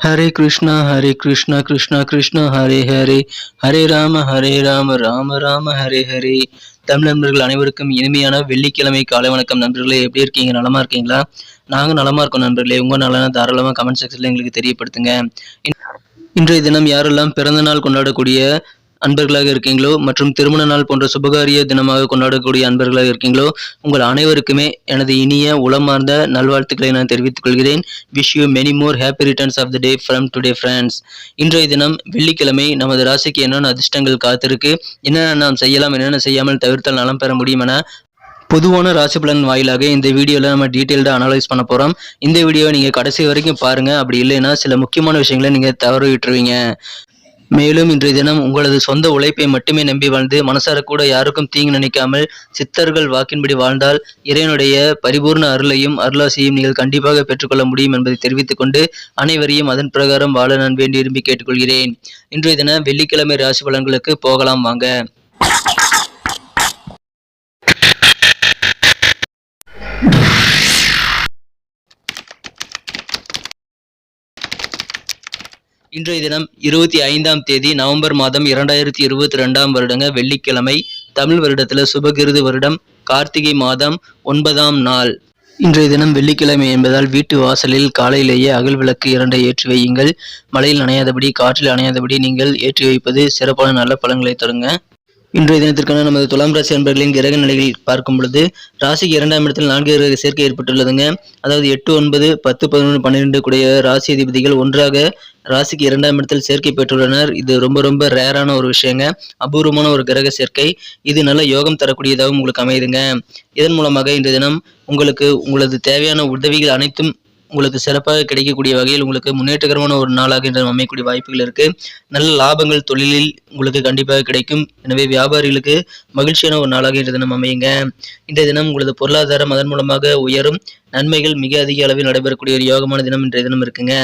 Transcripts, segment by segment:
ஹரே கிருஷ்ணா ஹரே கிருஷ்ணா கிருஷ்ணா கிருஷ்ணா ஹரே ஹரே ஹரே ராம ஹரே ராம ராம ராம ஹரே ஹரே தமிழ் நண்பர்கள் அனைவருக்கும் இனிமையான வெள்ளிக்கிழமை காலை வணக்கம் நண்பர்களே. எப்படி இருக்கீங்க? நலமா இருக்கீங்களா? நாங்கள் நலமா இருக்கோம் நண்பர்களே. உங்க நலனா தாராளமாக கமெண்ட் செக்ஷன்ல எங்களுக்கு தெரியப்படுத்துங்க. இன்றைய தினம் யாரெல்லாம் பிறந்த நாள் கொண்டாடக்கூடிய அன்பர்களாக இருக்கீங்களோ? மற்றும் திருமண நாள் போன்ற சுபகாரிய தினமாக கொண்டாடக்கூடிய அன்பர்களாக இருக்கீங்களோ? உங்கள் அனைவருக்குமே எனது இனிய உளமார்ந்த நல்வாழ்த்துக்களை நான் தெரிவித்துக் கொள்கிறேன். Wish you many more happy returns of the day from today friends இன்றைய தினம் வெள்ளிக்கிழமை நமது ராசிக்கு என்னென்ன அதிர்ஷ்டங்கள் காத்திருக்கு? என்னென்ன நாம் செய்யலாம் என்னென்ன செய்யாமல் தவிர்த்தால் நலம் பெற முடியும் என பொதுவான ராசி பலன் வாயிலாக இந்த வீடியோவில் நம்ம டீட்டெயில்டாக அனலைஸ் பண்ண போகிறோம் இந்த வீடியோவை நீங்கள் கடைசி வரைக்கும் பாருங்கள் அப்படி இல்லைன்னா சில முக்கியமான விஷயங்களை நீங்கள் தவறு விட்டுருவீங்க மேலும் இன்றைய தினம் உங்களது சொந்த உழைப்பை மட்டுமே நம்பி வாழ்ந்து மனசார கூட யாருக்கும் தீங்கு நினைக்காமல் சித்தர்கள் வாக்கின்படி வாழ்ந்தால் இறைவனுடைய பரிபூர்ண அருளையும் அருளாசியும் நீங்கள் கண்டிப்பாக பெற்றுக்கொள்ள முடியும் என்பதை தெரிவித்துக் கொண்டு அனைவரையும் அதன் பிரகாரம் வாழ நான் வேண்டி விரும்பி கேட்டுக்கொள்கிறேன். இன்றைய தினம் வெள்ளிக்கிழமை ராசி பலன்களுக்கு போகலாம் வாங்க. இன்றைய தினம் இருபத்தி ஐந்தாம் தேதி நவம்பர் மாதம் இரண்டாயிரத்தி இருபத்தி ரெண்டாம் வருடங்க வெள்ளிக்கிழமை தமிழ் வருடத்தில் சுபகிருது வருடம் கார்த்திகை மாதம் ஒன்பதாம் நாள். இன்றைய தினம் வெள்ளிக்கிழமை என்பதால் வீட்டு வாசலில் காலையிலேயே அகல் விளக்கு இரண்டை ஏற்றி வையுங்கள். மழையில் நனையாதபடி காற்றில் அணையாதபடி நீங்கள் ஏற்றி வைப்பது சிறப்பான நல்ல பலன்களை தருங்க. இன்றைய தினத்திற்கான நமது துலாம் ராசி அன்பர்களின் கிரக நிலைகள் பார்க்கும் பொழுது ராசிக்கு இரண்டாம் இடத்தில் நான்கு கிரக சேர்க்கை ஏற்பட்டுள்ளதுங்க. அதாவது எட்டு ஒன்பது பத்து பதினொன்று பன்னிரெண்டு கூடிய ராசி அதிபதிகள் ஒன்றாக ராசிக்கு இரண்டாம் இடத்தில் சேர்க்கை பெற்றுள்ளனர். இது ரொம்ப ரொம்ப ரேரான ஒரு விஷயங்க. அபூர்வமான ஒரு கிரக சேர்க்கை. இது நல்ல யோகம் தரக்கூடியதாகவும் உங்களுக்கு அமையுதுங்க. இதன் மூலமாக இன்றைய தினம் உங்களுக்கு உங்களது தேவையான உதவிகள் அனைத்தும் உங்களுக்கு சிறப்பாக கிடைக்கக்கூடிய வகையில் உங்களுக்கு முன்னேற்றகரமான ஒரு நாளாக இன்று அமையக்கூடிய வாய்ப்புகள் இருக்கு. நல்ல லாபங்கள் தொழிலில் உங்களுக்கு கண்டிப்பாக கிடைக்கும். எனவே வியாபாரிகளுக்கு மகிழ்ச்சியான ஒரு நாளாக இன்றைய தினம் அமையுங்க. இந்த தினம் உங்களது பொருளாதாரம் அதன் மூலமாக உயரும். நன்மைகள் மிக அதிக அளவில் நடைபெறக்கூடிய ஒரு யோகமான தினம் இன்றைய தினம் இருக்குங்க.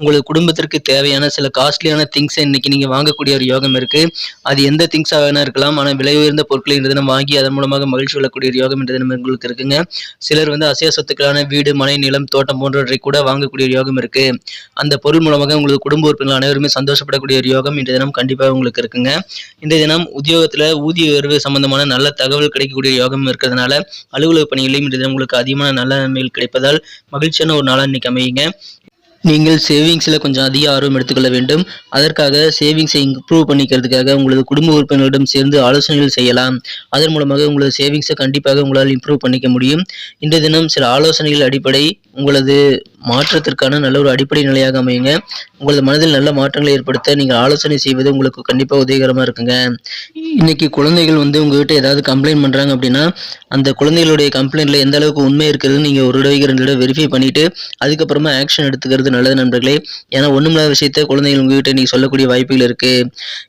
உங்களுக்கு குடும்பத்திற்கு தேவையான சில காஸ்ட்லியான திங்ஸை இன்னைக்கு நீங்க வாங்கக்கூடிய ஒரு யோகம் இருக்கு. அது எந்த திங்ஸாக வேணா இருக்கலாம். ஆனால் விலை உயர்ந்த பொருட்களை இன்றைய தினம் வாங்கி அதன் மூலமாக மகிழ்ச்சி கொள்ளக்கூடிய ஒரு யோகம் இன்றைய தினம் உங்களுக்கு இருக்குங்க. சிலர் வந்து அசைய சொத்துக்களான வீடு மனை நிலம் தோட்டம் போன்றவற்றை கூட வாங்கக்கூடிய ஒரு யோகம் இருக்கு. அந்த பொருள் மூலமாக உங்களுக்கு குடும்ப உறுப்பினர்கள் அனைவருமே சந்தோஷப்படக்கூடிய ஒரு யோகம் இன்றைய தினம் கண்டிப்பாக உங்களுக்கு இருக்குங்க. இன்றைய தினம் உத்தியோகத்தில் ஊதிய உயர்வு சம்பந்தமான நல்ல தகவல் கிடைக்கக்கூடிய யோகம் இருக்கிறதுனால அலுவலக பணிகளையும் இன்றைய தினம் உங்களுக்கு அதிகமான நல்ல நன்மைகள் கிடைப்பதால் மகிழ்ச்சியான ஒரு நாளாக இன்னைக்கு அமையுங்க. நீங்கள் சேவிங்ஸில் கொஞ்சம் அதிக ஆர்வம் எடுத்துக்கொள்ள வேண்டும். அதற்காக சேவிங்ஸை இம்ப்ரூவ் பண்ணிக்கிறதுக்காக உங்களது குடும்ப உறுப்பினர்களிடம் சேர்ந்து ஆலோசனைகள் செய்யலாம். அதன் மூலமாக உங்களது சேவிங்ஸை கண்டிப்பாக உங்களால் இம்ப்ரூவ் பண்ணிக்க முடியும். இன்றைய தினம் சில ஆலோசனைகள் அடிப்படை. உங்களது மாற்றத்திற்கான நல்ல ஒரு அடிப்படை நிலையாக அமையுங்க. உங்களது மனதில் நல்ல மாற்றங்களை ஏற்படுத்த நீங்கள் ஆலோசனை செய்வது உங்களுக்கு கண்டிப்பாக உதவிகரமாக இருக்குங்க. இன்னைக்கு குழந்தைகள் வந்து உங்ககிட்ட ஏதாவது கம்ப்ளைண்ட் பண்ணுறாங்க அப்படின்னா அந்த குழந்தைகளுடைய கம்ப்ளைண்ட்ல எந்த அளவுக்கு உண்மை இருக்கிறதுன்னு நீங்கள் ஒரு தடவைக்கு ரெண்டு தடவை வெரிஃபை பண்ணிட்டு அதுக்கப்புறமா ஆக்ஷன் எடுத்துக்கிறது நல்லது நண்பர்களே. ஏன்னா ஒன்றுமில்லாத விஷயத்த குழந்தைகள் உங்ககிட்ட நீங்க சொல்லக்கூடிய வாய்ப்புகள் இருக்கு.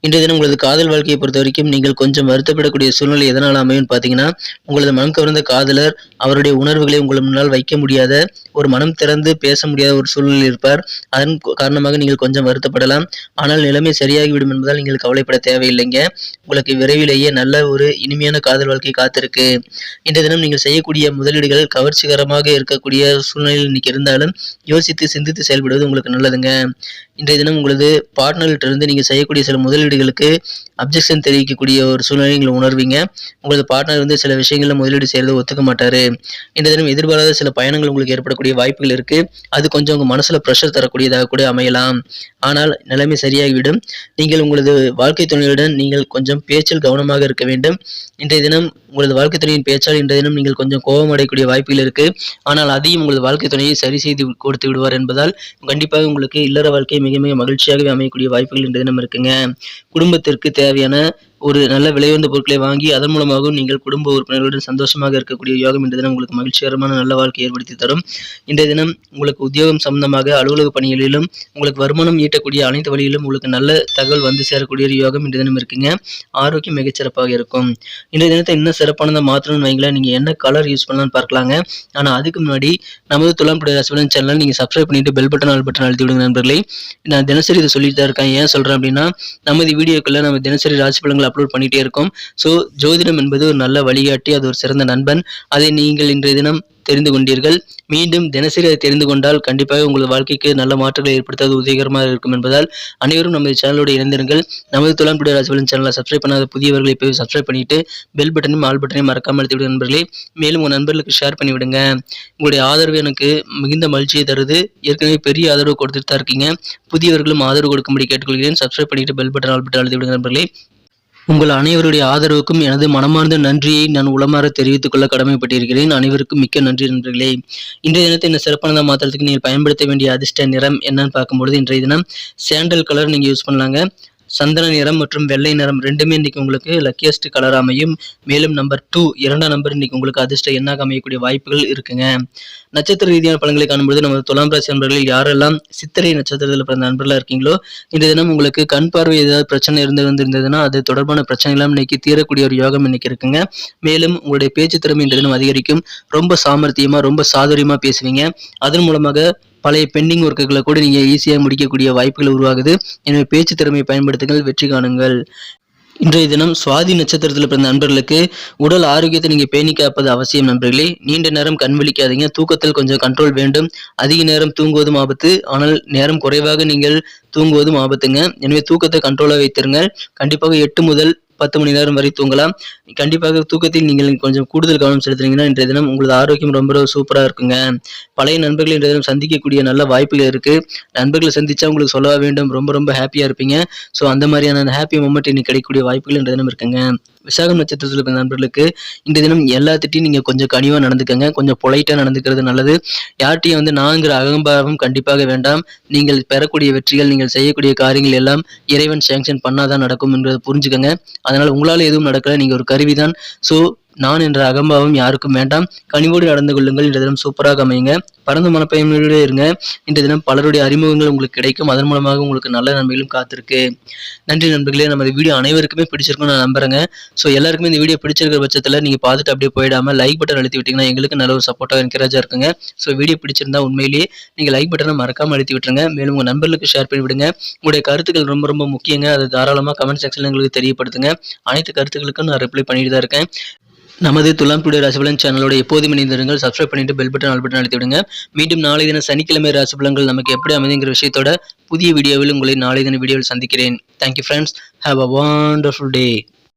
இன்றைய தினம் உங்களது காதல் வாழ்க்கையை பொறுத்த வரைக்கும் நீங்கள் கொஞ்சம் வருத்தப்படக்கூடிய சூழ்நிலை எதனால் அமையும் பார்த்தீங்கன்னா உங்களது மனம் கவர்ந்த காதலர் அவருடைய உணர்வுகளை உங்கள் முன்னால் வைக்க முடியாத ஒரு மனம் திறந்து பேச முடியாத ஒரு சூழ்நிலையில் இருப்பார். அதன் காரணமாக நீங்கள் கொஞ்சம் வருத்தப்படலாம். ஆனால் நிலைமை சரியாகிவிடும் என்பதால் நீங்கள் கவலைப்பட தேவையில்லைங்க. உங்களுக்கு விரைவிலேயே நல்ல ஒரு இனிமையான காதல் வாழ்க்கை காத்திருக்கு. இன்றைய தினம் நீங்கள் செய்யக்கூடிய முதலீடுகள் கவர்ச்சிகரமாக இருக்கக்கூடிய சூழ்நிலையில் இன்னைக்கு இருந்தாலும் யோசித்து சிந்தித்து செயல்படுவது உங்களுக்கு நல்லதுங்க. இன்றைய தினம் உங்களது பார்ட்னர்கிட்ட இருந்து நீங்கள் செய்யக்கூடிய சில முதலீடுகளுக்கு அப்ஜெக்ஷன் தெரிவிக்கக்கூடிய ஒரு சூழ்நிலை நீங்கள் உணர்வீங்க. உங்களது பார்ட்னர் வந்து சில விஷயங்களில் முதலீடு செய்யறதை ஒத்துக்க மாட்டார். இன்றைய தினம் எதிர்பாராத சில பயணங்கள் உங்களுக்கு ஏற்படக்கூடிய வாய்ப்புகள் இருக்குது அது கொஞ்சம் உங்கள் மனசுல ப்ரெஷர் தரக்கூடியதாக கூட அமையலாம். ஆனால் நிலைமை சரியாகிவிடும். நீங்கள் உங்களது வாழ்க்கை துணையுடன் நீங்கள் கொஞ்சம் பேச்சில் கவனமாக இருக்க வேண்டும். இன்றைய தினம் உங்களது வாழ்க்கை துணையின் பேச்சால் இன்றைய தினம் நீங்கள் கொஞ்சம் கோபம் அடையக்கூடிய வாய்ப்புகள் இருக்கு. ஆனால் அதையும் உங்களது வாழ்க்கை துணையை சரி செய்து கொடுத்து விடுவார் என்பதால் கண்டிப்பாக உங்களுக்கு இல்லற வாழ்க்கை மிக மிக மகிழ்ச்சியாகவே அமையக்கூடிய வாய்ப்புகள் இன்றைய தினம் இருக்குங்க. குடும்பத்திற்கு தேவையான ஒரு நல்ல விலையுயர்ந்த பொருட்களை வாங்கி அதன் மூலமாகவும் நீங்கள் குடும்ப உறுப்பினர்களுடன் சந்தோஷமாக இருக்கக்கூடிய யோகம் இன்றைய தினம் உங்களுக்கு மகிழ்ச்சிகரமான நல்ல வாழ்க்கை ஏற்படுத்தி தரும். இன்றைய தினம் உங்களுக்கு உத்தியோகம் சம்பந்தமாக அலுவலக பணிகளிலும் உங்களுக்கு வருமானம் ஈட்டக்கூடிய அனைத்து வழியிலும் உங்களுக்கு நல்ல தகவல் வந்து சேரக்கூடிய ஒரு யோகம் இன்றைய தினம் இருக்குங்க. ஆரோக்கியம் மிகச்சிறப்பாக இருக்கும். இன்றைய தினத்தை இன்னும் சிறப்பானதை மாற்றணும்னு வைங்களேன். நீங்கள் என்ன கலர் யூஸ் பண்ணலாம்னு பார்க்கலாங்க. ஆனால் அதுக்கு முன்னாடி நமது துலாம் புடைய ரசிபலன் சேனல் நீங்கள் சப்ஸ்கிரைப் பண்ணிட்டு பெல் பட்டன் ஆல் பட்டன் அழுத்தி விடுங்க நண்பர்களே. நான் தினசரி இதை சொல்லிட்டு தான் இருக்கேன். ஏன் சொல்கிறேன் அப்படின்னா நமது வீடியோக்குள்ள நம்ம தினசரி ராசி பலன்களை அப்லோட் பண்ணிட்டே இருக்கோம். ஸோ ஜோதிடம் என்பது ஒரு நல்ல வழிகாட்டி அது ஒரு சிறந்த நண்பன். அதை நீங்கள் இன்றைய தினம் தெரிந்து கொண்டீர்கள். மீண்டும் தினசரி அதை தெரிந்து கொண்டால் கண்டிப்பாக உங்களது வாழ்க்கைக்கு நல்ல மாற்றங்களை ஏற்படுத்தாது உதவிகரமாக இருக்கும் என்பதால் அனைவரும் நமது சேனலோடு இணைந்திருங்கள். நமது துலாம் டுடே ராசிபலன் சேனலை சப்ஸ்கிரைப் பண்ணாத புதியவர்களை போய் சப்ஸ்கிரைப் பண்ணிட்டு பெல் பட்டனையும் ஆல் பட்டனையும் மறக்காமல் அழுத்திவிடும் நண்பர்களே. மேலும் உங்கள் நண்பர்களுக்கு ஷேர் பண்ணிவிடுங்க. உங்களுடைய ஆதரவு எனக்கு மிகுந்த மகிழ்ச்சியை தருது. ஏற்கனவே பெரிய ஆதரவு கொடுத்துட்டு தான் இருக்கீங்க. புதியவர்களும் ஆதரவு கொடுக்கும்படி கேட்டுக்கொள்கிறேன். சப்ஸ்கிரைப் பண்ணிட்டு பெல் பட்டன் ஆல் பட்டன் அழுத்திவிடுங்க நண்பர்களே. உங்கள் அனைவருடைய ஆதரவுக்கும் எனது மனமார்ந்த நன்றியை நான் உளமாற தெரிவித்துக் கொள்ள கடமைப்பட்டிருக்கிறேன். அனைவருக்கும் மிக்க நன்றி நண்பர்களே. இன்றைய தினத்தை இந்த சிறப்பான மாத்திரத்துக்கு நீங்கள் பயன்படுத்த வேண்டிய அதிர்ஷ்ட நிறம் என்னன்னு பார்க்கும்பொழுது இன்றைய தினம் சாண்டல் கலர் நீங்கள் யூஸ் பண்ணலாங்க. சந்தன நிறம் மற்றும் வெள்ளை நிறம் ரெண்டுமே இன்னைக்கு உங்களுக்கு லக்கியஸ்ட் கலர் அமையும். மேலும் நம்பர் டூ இரண்டாம் நம்பர் இன்னைக்கு உங்களுக்கு அதிர்ஷ்ட எண்ணாக அமையக்கூடிய வாய்ப்புகள் இருக்குங்க. நட்சத்திர ரீதியான பலன்களை காணும்பொழுது நம்ம துலாம் ராசி நண்பர்கள் யாரெல்லாம் சித்திரை நட்சத்திரத்தில் பிறந்த நண்பர்களாக இருக்கீங்களோ இந்த தினம் உங்களுக்கு கண் பார்வை ஏதாவது பிரச்சனை இருந்து வந்திருந்ததுன்னா அது தொடர்பான பிரச்சனைகளாம் இன்னைக்கு தீரக்கூடிய ஒரு யோகம் இன்னைக்கு இருக்குங்க. மேலும் உங்களுடைய பேச்சு திறமை இந்த தினம் அதிகரிக்கும். ரொம்ப சாமர்த்தியமா ரொம்ப சாதுரியமா பேசுவீங்க. அதன் மூலமாக பழைய பெண்டிங் ஒர்க்குகளை கூட நீங்கள் ஈஸியாக முடிக்கக்கூடிய வாய்ப்புகள் உருவாகுது. எனவே பேச்சு திறமையை பயன்படுத்துங்கள் வெற்றி காணுங்கள். இன்றைய தினம் சுவாதி நட்சத்திரத்தில் பிறந்த நண்பர்களுக்கு உடல் ஆரோக்கியத்தை நீங்கள் பேணி காப்பது அவசியம் நண்பர்களே. நீண்ட நேரம் கண் விழிக்காதீங்க. தூக்கத்தில் கொஞ்சம் கண்ட்ரோல் வேண்டும். அதிக நேரம் தூங்குவதும் ஆபத்து. ஆனால் நேரம் குறைவாக நீங்கள் தூங்குவதும் ஆபத்துங்க. எனவே தூக்கத்தை கண்ட்ரோலாக வைத்திருங்கள். கண்டிப்பாக எட்டு முதல் பத்து மணி நேரம் வரை தூங்கலாம். கண்டிப்பாக தூக்கத்தில் நீங்கள் கொஞ்சம் கூடுதல் கவனம் செலுத்துறீங்கன்னா இன்றைய தினம் உங்களது ஆரோக்கியம் ரொம்ப ரொம்ப சூப்பராக இருக்குங்க. பழைய நண்பர்களை இன்றைய தினம் சந்திக்கக்கூடிய நல்ல வாய்ப்புகள் இருக்குது நண்பர்களை சந்திச்சா உங்களுக்கு சொல்ல வேண்டும்? ரொம்ப ரொம்ப ஹாப்பியாக இருப்பீங்க. ஸோ அந்த மாதிரியான ஹாப்பி மூமெண்ட் இன்னைக்கு கிடைக்கக்கூடிய வாய்ப்புகள் இன்றைய தினம் இருக்குங்க. விசாகம் நட்சத்திரத்தில் பிறந்த நண்பர்களுக்கு இந்த தினம் எல்லாத்திட்டையும் நீங்கள் கொஞ்சம் கனிவாக நடந்துக்கங்க கொஞ்சம் பொலைட்டாக நடந்துக்கிறது நல்லது. யார்கிட்டையும் வந்து நாங்கிற அகம்பாவம் கண்டிப்பாக வேண்டாம். நீங்கள் பெறக்கூடிய வெற்றிகள் நீங்கள் செய்யக்கூடிய காரியங்கள் எல்லாம் இறைவன் சேங்ஷன் பண்ணாதான் நடக்கும் என்பதை புரிஞ்சுக்கங்க. அதனால் உங்களால் எதுவும் நடக்கல நீங்கள் ஒரு கருவிதான். ஸோ நான் என்ற அகம்பாவம் யாருக்கும் வேண்டாம். கனிவோடு நடந்து கொள்ளுங்கள். இன்ற தினம் சூப்பராக அமையுங்க. பரந்த மனப்பயனோடு இருங்க. இந்த தினம் பலருடைய அறிமுகங்கள் உங்களுக்கு கிடைக்கும். அதன் மூலமாக உங்களுக்கு நல்ல நன்மைகளும் காத்திருக்கு. நன்றி நண்பர்களே. நமது வீடியோ அனைவருக்குமே பிடிச்சிருக்கும் நான் நம்புறேங்க. ஸோ எல்லாருக்குமே இந்த வீடியோ பிடிச்சிருக்கிற பட்சத்தில் நீங்கள் பார்த்துட்டு அப்படியே போயிடாமல் லைக் பட்டன் அழுத்தி விட்டீங்கன்னா எங்களுக்கு நல்ல ஒரு சப்போர்ட்டாக என்கரேஜாக இருக்குங்க. ஸோ வீடியோ பிடிச்சிருந்தா உண்மையிலேயே நீங்கள் லைக் பட்டனை மறக்காமல் அழுத்தி விட்டுருங்க. மேலும் உங்கள் நண்பர்களுக்கு ஷேர் பண்ணி விடுங்க. உங்களுடைய கருத்துக்கள் ரொம்ப ரொம்ப முக்கியங்க. அது தாராளமாக கமெண்ட் செக்ஷனில் எங்களுக்கு தெரியப்படுத்துங்க. அனைத்து கருத்துக்களுக்கும் நான் ரிப்ளை பண்ணிட்டு தான் இருக்கேன். நமது துலாம் டுடே ராசிபலன் சேனலோட எப்போதும் இணைந்திருங்கள். சப்ஸ்கிரைப் பண்ணிட்டு பெல் பட்டன் ஆல் பட்டன் அழுத்தி விடுங்க. மீண்டும் நாளை தின சனிக்கிழமை ராசிபலன்கள் நமக்கு எப்படி அமைதுங்கிற விஷயத்தோட புதிய வீடியோவில் உங்களை நாளை தின வீடியோவில் சந்திக்கிறேன். Thank you friends have a wonderful day